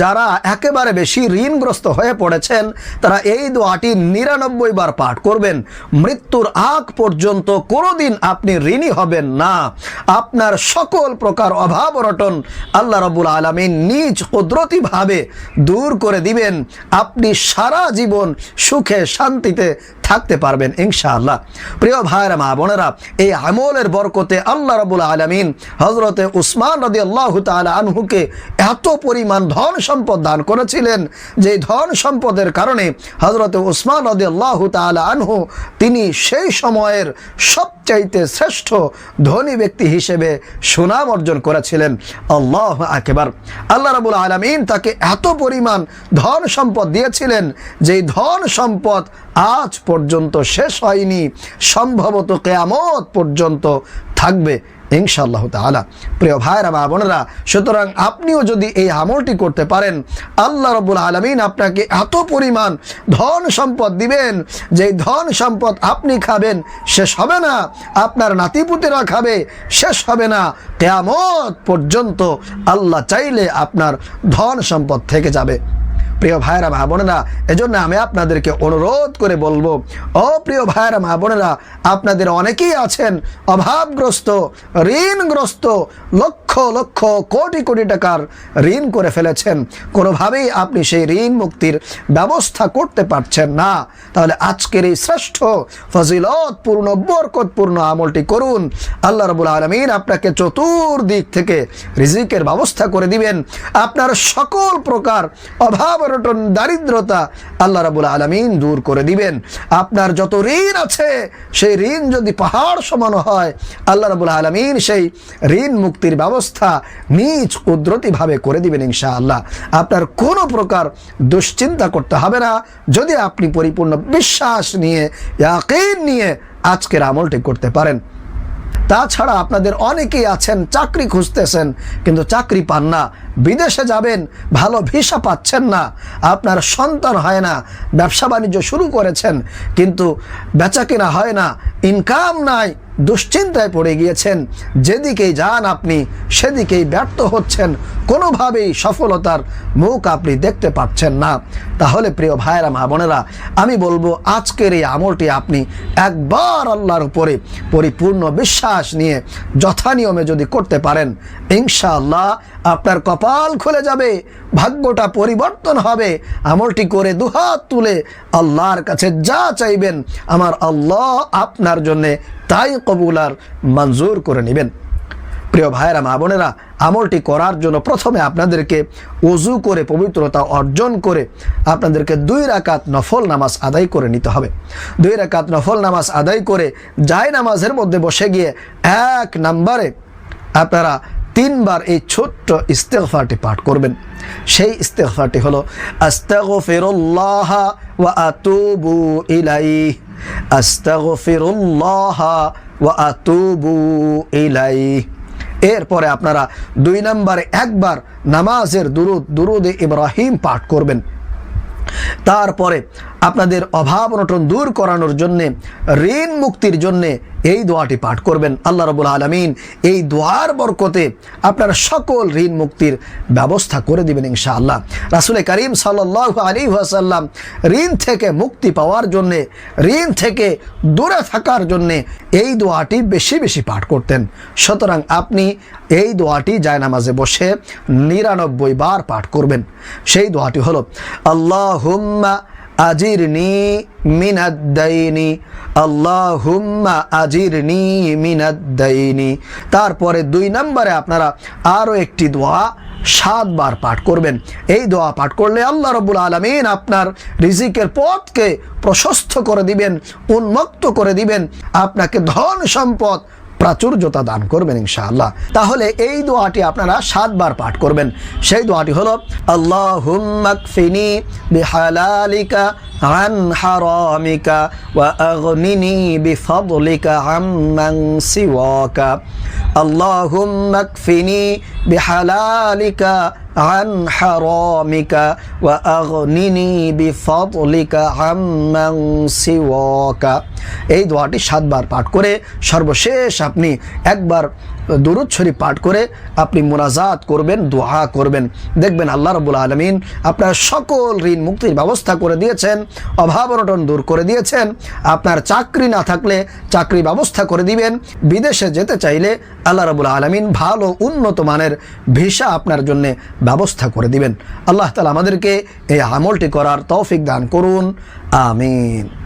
যারা একেবারে বেশি ঋণগ্রস্ত হয়ে পড়েছেন, তারা এই দোয়াটি নিরানব্বই বার পাঠ করবেন। মৃত্যুর আগ পর্যন্ত কোনোদিন আপনি ঋণী হবেন না। আপনার সকল প্রকার অভাব অনটন আল্লাহ রবুল আলমিন নিজ কুদরতিভাবে দূর করে দিবেন। আপনি সারা জীবন সুখে শান্তিতে থাকতে পারবেন, ইনশাআল্লাহ। প্রিয় ভাইরা মা বোনেরা, এই আমলের বরকতে আল্লাহ রবুল আলমিন হজরতে উসমান রদি আল্লাহ আনহুকে এত পরিমাণ ধন সম্পদ দান করেছিলেন যে ধন সম্পদের কারণে হজরতে উসমান রদি আল্লাহ তালা আনহু, তিনি সেই সময়ের সবচাইতে শ্রেষ্ঠ ধনী ব্যক্তি হিসেবে সুনাম অর্জন করেছিলেন আল্লাহ একেবার আল্লাহ রাবুল আলমিন তাকে এত পরিমাণ ধন সম্পদ দিয়েছিলেন যে ধন সম্পদ আজ পর্যন্ত শেষ হয়নি, সম্ভবত কেয়ামত পর্যন্ত থাকবে। ইনশাআল্লাহ তালা প্রিয় ভাইরা বা বোনেরা, সুতরাং আপনিও যদি এই আমলটি করতে পারেন, আল্লাহ রবুল আলমিন আপনাকে এত পরিমাণ ধন সম্পদ দিবেন যে ধন সম্পদ আপনি খাবেন, শেষ হবে না। আপনার নাতিপুতেরা খাবে, শেষ হবে না। কেয়ামত পর্যন্ত আল্লাহ চাইলে আপনার ধন সম্পদ থেকে যাবে। প্রিয় ভাইরা মা বোনেরা, এজন্য আমি আপনাদেরকে অনুরোধ করে বলব, ও প্রিয় ভাইরা মা বোনেরা, আপনাদের অনেকেই আছেন অভাবগ্রস্ত, ঋণগ্রস্ত, লক্ষ লক্ষ কোটি কোটি টাকার ঋণ করে ফেলেছেন। কোনোভাবেই আপনি সেই ঋণ মুক্তির ব্যবস্থা করতে পারছেন না। তাহলে আজকের এই শ্রেষ্ঠ, ফজিলতপূর্ণ, বরকতপূর্ণ আমলটি করুন। আল্লাহ রবুল আলমিন আপনাকে চতুর্দিক থেকে রিজিকের ব্যবস্থা করে দিবেন। আপনার সকল প্রকার অভাব অনটন দারিদ্রতা আল্লাহ রাবুল আলমিন দূর করে দিবেন। আপনার যত ঋণ আছে, সেই ঋণ যদি পাহাড় সমান হয়, আল্লাহ রাবুল আলমিন সেই ঋণ মুক্তির ব্যবস্থা নিজ কুদরতিভাবে করে দিবেন ইনশা আল্লাহ আপনার কোনো প্রকার দুশ্চিন্তা করতে হবে না। যদি আপনি পরিপূর্ণ বিশ্বাস নিয়ে নিয়ে আজকের আমলটি করতে পারেন তাছাড়া আপনাদের অনেকেই আছেন, চাকরি খুঁজতেছেন, কিন্তু চাকরি পান না। বিদেশে যাবেন, ভালো ভিসা পাচ্ছেন না, আপনার সন্তান হয় না, ব্যবসা বাণিজ্য শুরু করেছেন, কিন্তু বেচা কেনা হয় না, ইনকাম নাই দুশ্চিন্তায় পড়ে গিয়েছেন। যেদিকেই যান আপনি, সেদিকেই ব্যর্থ হচ্ছেন। কোনোভাবেই সফলতার মুখ আপনি দেখতে পাচ্ছেন না। তাহলে প্রিয় ভাইয়েরা, মা বোনেরা, আমি বলব, আজকের এই আমলটি আপনি একবার আল্লাহর উপরে পরিপূর্ণ বিশ্বাস নিয়ে যথানিয়মে যদি করতে পারেন, ইনশাআল্লাহ আপনার কপাল খুলে যাবে, ভাগ্যটা পরিবর্তন হবে। আমলটি করে দুহাত তুলে আল্লাহর কাছে যা চাইবেন, আমার আল্লাহ আপনার জন্যে তাই কবুলার মঞ্জুর করে নেবেন। প্রিয় ভাইয়েরা, মা বোনেরা, আমলটি করার জন্য প্রথমে আপনাদেরকে অজু করে, পবিত্রতা অর্জন করে আপনাদেরকে দুই রাকাত নফল নামাজ আদায় করে নিতে হবে। দুই রাকাত নফল নামাজ আদায় করে জায় নামাজের মধ্যে বসে গিয়ে এক নাম্বারে আপনারা তিনবার এই ছোট্ট ইস্তেগফারটি পাঠ করবেন। সেই ইস্তেগফারটি হলো, আস্তাগফিরুল্লাহ ওয়া আতুবু ইলাইহি। এরপরে আপনারা দুই নম্বরে একবার নামাজের দুরুদ দুরুদে ইব্রাহিম পাঠ করবেন। তারপরে আপনাদের অভাব অনটন দূর করানোর জন্যে, ঋণ মুক্তির জন্যে এই দোয়াটি পাঠ করবেন। আল্লাহ রবুল আলমিন এই দোয়ার বরকতে আপনার সকল ঋণ মুক্তির ব্যবস্থা করে দিবেন ইনশাআল্লাহ। রাসুল করিম সাল্লাহ আলী ওয়াসাল্লাম ঋণ থেকে মুক্তি পাওয়ার জন্যে, ঋণ থেকে দূরে থাকার জন্যে এই দোয়াটি বেশি বেশি পাঠ করতেন। সুতরাং আপনি এই দোয়াটি জায়নামাজে বসে নিরানব্বই বার পাঠ করবেন। সেই দোয়াটি হলো আল্লাহ হুম্মা আজিরনি মিনাদ্দাইনি, আল্লাহুম্মা আজিরনি মিনাদ্দাইনি। তারপরে দুই নম্বরে আপনারা আরও একটি দোয়া সাতবার পাঠ করবেন। এই দোয়া পাঠ করলে আল্লাহ রবুল আলমিন আপনার রিজিকের পথকে প্রশস্ত করে দিবেন, উন্মুক্ত করে দিবেন। আপনাকে ধন সম্পদ প্রাচুর্যতা দান করবেন ইনশাআল্লাহ। তাহলে এই দোয়াটি আপনারা সাতবার পাঠ করবেন। সেই দোয়াটি হলো আল্লাহ হুম্মাকফিনি বিহালালিকা عن حرامك وأغنني بفضلك عمن سواك اللهم اكفني بحلالك عن حرامك وأغنني بفضلك عمن سواك এই দোয়াটি সাতবার পাঠ করে সর্বশেষ আপনি একবার দুরুদ শরীফ পাঠ করে আপনি মোনাজাত করবেন দোহা করবেন। দেখবেন আল্লাহ রবুল আলমিন আপনার সকল ঋণ মুক্তির ব্যবস্থা করে দিয়েছেন, অভাব অনটন দূর করে দিয়েছেন। আপনার চাকরি না থাকলে চাকরি ব্যবস্থা করে দিবেন। বিদেশে যেতে চাইলে আল্লাহ রবুল আলমিন ভালো, উন্নত মানের ভিসা আপনার জন্য ব্যবস্থা করে দিবেন। আল্লাহ তালা আমাদেরকে এই আমলটি করার তৌফিক দান করুন। আমিন।